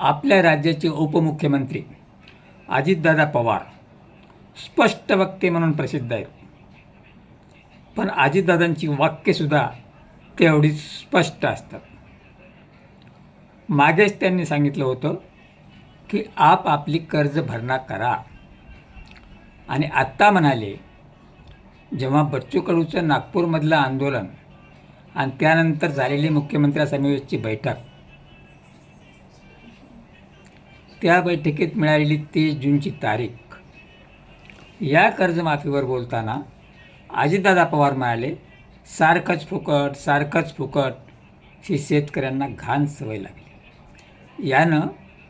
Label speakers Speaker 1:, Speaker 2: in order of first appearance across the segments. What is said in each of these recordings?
Speaker 1: आपल्या राज्याचे उपमुख्यमंत्री अजितदादा पवार स्पष्ट वक्ते म्हणून प्रसिद्ध आहेत. पण अजितदादांची वाक्यसुद्धा तेवढी स्पष्ट असतात. मागेच त्यांनी सांगितलं होतं की आप आपली कर्ज भरणा करा. आणि आत्ता म्हणाले जेव्हा बच्चू कडूचं नागपूरमधलं आंदोलन आणि त्यानंतर झालेली मुख्यमंत्र्यासमवेतची बैठक त्या बैठकीत मिळालेली तीस जूनची तारीख. या कर्जमाफीवर बोलताना अजितदादा पवार म्हणाले सारखंच फुकट सारखंच फुकट ही शेतकऱ्यांना घाण सवय लागली. यानं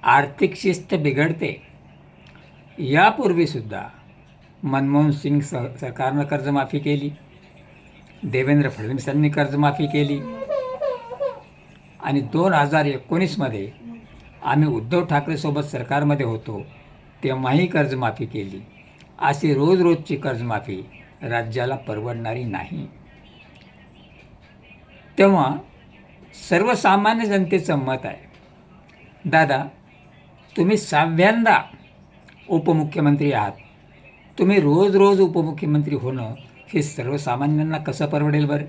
Speaker 1: आर्थिक शिस्त बिघडते. यापूर्वीसुद्धा मनमोहन सिंग स सरकारनं कर्जमाफी केली. देवेंद्र फडणवीसांनी कर्जमाफी केली. आणि दोन हजार एकोणीसमध्ये आम्ही उद्धव ठाकरेसोबत सरकारमध्ये होतो तेव्हाही कर्जमाफी केली. अशी रोज रोजची कर्जमाफी राज्याला परवडणारी नाही. तेव्हा सर्वसामान्य जनतेचं मत आहे दादा तुम्ही सहाव्यांदा उपमुख्यमंत्री आहात. तुम्ही रोज रोज उपमुख्यमंत्री होणं हे सर्वसामान्यांना कसं परवडेल बरं?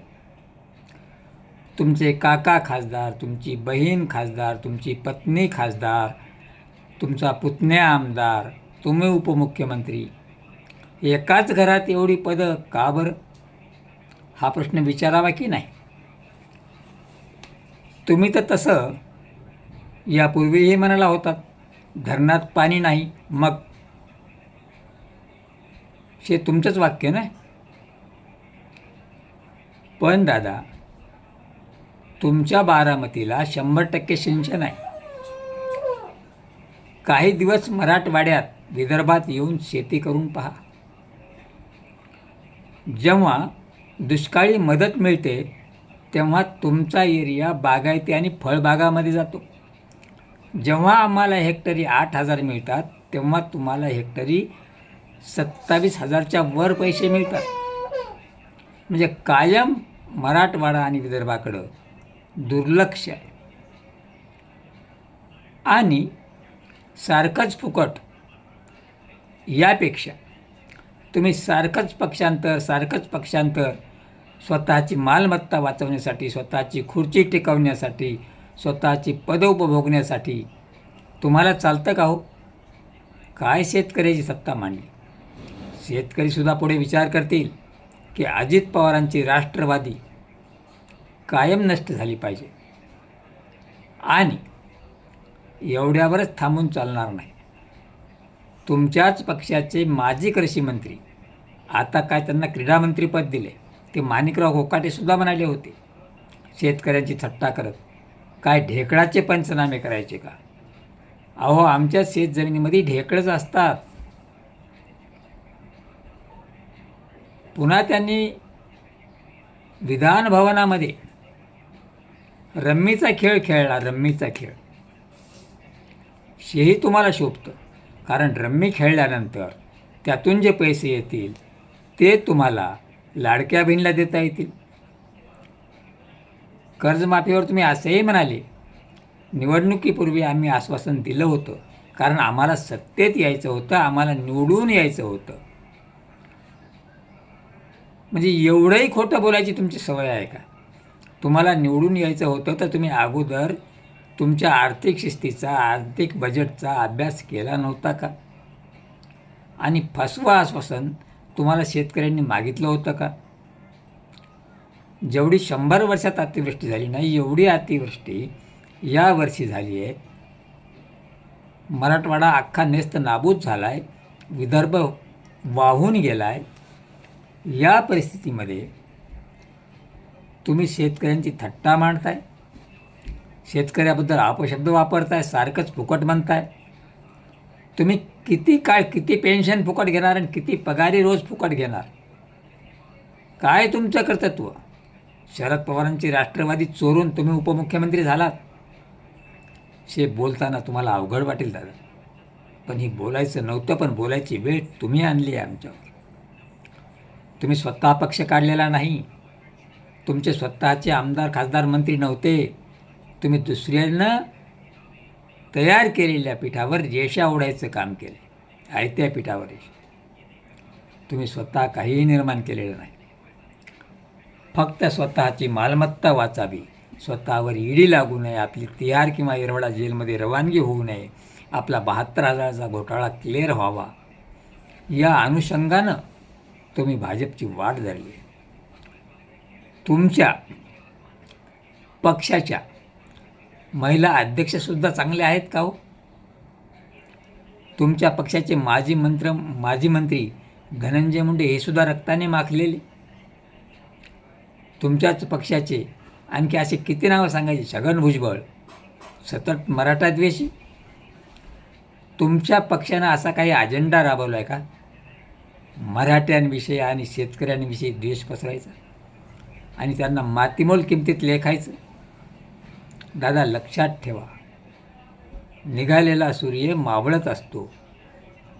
Speaker 1: तुमचे काका खासदार तुमची बहीण खासदार तुमची पत्नी खासदार तुमचा पुतण्या आमदार तुम्ही उपमुख्यमंत्री. एकाच घरात एवढी पदं का बरं? हा प्रश्न विचारावा की नाही? तुम्ही तर तसं यापूर्वीही म्हणाला होतात धरणात पाणी नाही मग? हे तुमचंच वाक्य ना पण दादा तुमच्या बारामतीला शंभर टक्के सिंचन आहे. काही दिवस मराठवाड्यात विदर्भात येऊन शेती करून पहा. जेव्हा दुष्काळी मदत मिळते तेव्हा तुमचा एरिया बागायती आणि फळबागामध्ये जातो. जेव्हा आम्हाला हेक्टरी आठ हजार मिळतात तेव्हा तुम्हाला हेक्टरी सत्तावीस हजारच्या वर पैसे मिळतात. म्हणजे कायम मराठवाडा आणि विदर्भाकडं दुर्लक्ष आहे. आणि सारखंच फुकट यापेक्षा तुम्ही सारखंच पक्षांतर सारखंच पक्षांतर स्वतःची मालमत्ता वाचवण्यासाठी स्वतःची खुर्ची टिकवण्यासाठी स्वतःची पदं उपभोगण्यासाठी तुम्हाला चालतं का हो? काय शेतकऱ्याची सत्ता मांडली? शेतकरीसुद्धा पुढे विचार करतील की अजित पवारांची राष्ट्रवादी कायम नष्ट झाली पाहिजे. आणि एवढ्यावरच थांबून चालणार नाही. तुमच्याच पक्षाचे माजी कृषी मंत्री आता काय त्यांना क्रीडामंत्रीपद दिले ते माणिकराव होकाटेसुद्धा म्हणाले होते. शेतकऱ्यांची थट्टा करत काय ढेकळाचे पंचनामे करायचे का? अहो आमच्या शेतजमिनीमध्ये ढेकळच असतात. पुन्हा त्यांनी विधान भवनामध्ये रम्मीचा खेळ खेळला रम्मीचा खेळ. हेही तुम्हाला शोभतं. कारण रम्मी खेळल्यानंतर त्यातून जे पैसे येतील ते तुम्हाला लाडक्या बहिणीला देता येतील. कर्जमाफीवर तुम्ही असेही म्हणाले निवडणुकीपूर्वी आम्ही आश्वासन दिलं होतं. कारण आम्हाला सत्तेत यायचं होतं आम्हाला निवडून यायचं होतं. म्हणजे एवढंही खोटं बोलायची तुमची सवय आहे का? तुम्हाला निवडून यायचं होतं तर तुम्ही अगोदर तुमच्या आर्थिक शिस्तीचा आर्थिक बजेटचा अभ्यास केला नव्हता का? आणि फसवा आश्वासन तुम्हाला शेतकऱ्यांनी मागितलं होतं का? जेवढी शंभर वर्षात अतिवृष्टी झाली नाही एवढी अतिवृष्टी या वर्षी झाली आहे. मराठवाडा अख्खा नेस्त नाबूद झाला आहे विदर्भ वाहून गेला आहे या परिस्थितीमध्ये तुम्ही शेतकऱ्यांची थट्टा मांडताय? शेतकऱ्याबद्दल अपशब्द वापरताय सारखंच फुकट म्हणताय. तुम्ही किती काळ किती पेन्शन फुकट घेणार आणि किती पगारी रोज फुकट घेणार? काय तुमचं कर्तृत्व? शरद पवारांची राष्ट्रवादी चोरून तुम्ही उपमुख्यमंत्री झालात. शे बोलताना तुम्हाला अवघड वाटेल दादा. पण ही बोलायचं नव्हतं पण बोलायची वेळ तुम्ही आणली आहे आमच्यावर. तुम्ही स्वतः पक्ष काढलेला नाही. तुमचे स्वतःचे आमदार खासदार मंत्री नव्हते. तुम्ही दुसऱ्यांना तयार केलेल्या पिठावर रेषा ओढायचं काम केले. आयत्या पिठावर तुम्ही स्वतः काहीही निर्माण केलेलं नाही. फक्त स्वतःची मालमत्ता वाचावी. स्वतःवर ईडी लागू नये. आपली तिहार किंवा येरवडा जेलमध्ये रवानगी होऊ नये. आपला बहात्तर हजाराचा घोटाळा क्लिअर व्हावा. या अनुषंगानं तुम्ही भाजपची वाट धरली. तुमच्या पक्षाच्या महिला अध्यक्षसुद्धा चांगल्या आहेत का हो? तुमच्या पक्षाचे माजी मंत्र माजी मंत्री धनंजय मुंडे हे सुद्धा रक्ताने माखलेले. तुमच्याच पक्षाचे आणखी असे किती नावं सांगायचे? छगन भुजबळ सतत मराठा द्वेषी. तुमच्या पक्षानं असा काही अजेंडा राबवला आहे का? मराठ्यांविषयी आणि शेतकऱ्यांविषयी द्वेष पसरायचा. आणि त्यांना मातीमोल किमतीत लेखायचं. दादा लक्षात ठेवा. निघालेला सूर्य मावळत असतो.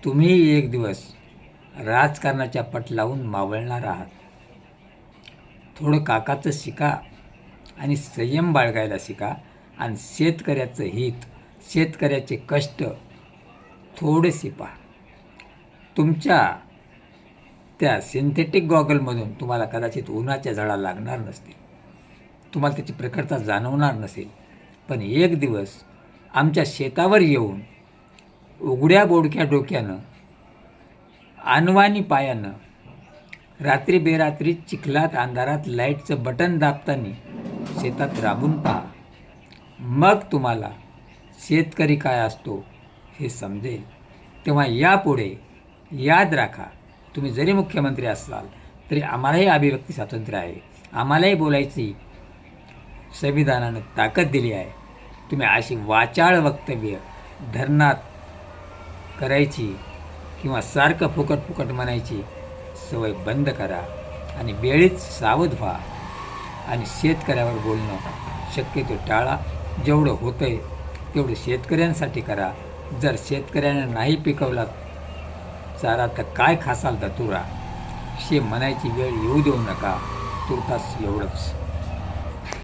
Speaker 1: तुम्ही एक दिवस राजकारणाच्या पट लावून मावळणार आहात. थोडं काकाचं शिका आणि संयम बाळगायला शिका आणि शेतकऱ्याचं हित शेतकऱ्याचे कष्ट थोडेसे पहा. तुमच्या त्या सिंथेटिक गॉगलमधून तुम्हाला कदाचित उन्हाच्या झळा लागणार नसतील. तुम्हाला त्याची प्रखरता जाणवणार नसेल. पण एक दिवस आमच्या शेतावर येऊन उघड्या बोडक्या डोक्यानं अनवानी पायानं रात्री बेरात्री चिखलात अंधारात लाईटचं बटन दाबताना शेतात राबून पहा. मग तुम्हाला शेतकरी काय असतो हे समजेल. तेव्हा यापुढे याद राखा. तुम्ही जरी मुख्यमंत्री असाल तरी आम्हालाही अभिव्यक्ती स्वातंत्र्य आहे. आम्हालाही बोलायची संविधानानं ताकद दिली आहे. तुम्ही अशी वाचाळ वक्तव्य धरणात करायची किंवा सारखं फुकट फुकट म्हणायची सवय बंद करा आणि वेळीच सावध व्हा. आणि शेतकऱ्यावर बोलणं शक्यतो टाळा. जेवढं होतं आहे तेवढं शेतकऱ्यांसाठी करा. जर शेतकऱ्यानं नाही पिकवला चारा तर काय खासाल धतुरा? शे म्हणायची वेळ येऊ देऊ नका. तुर्तास एवढंच.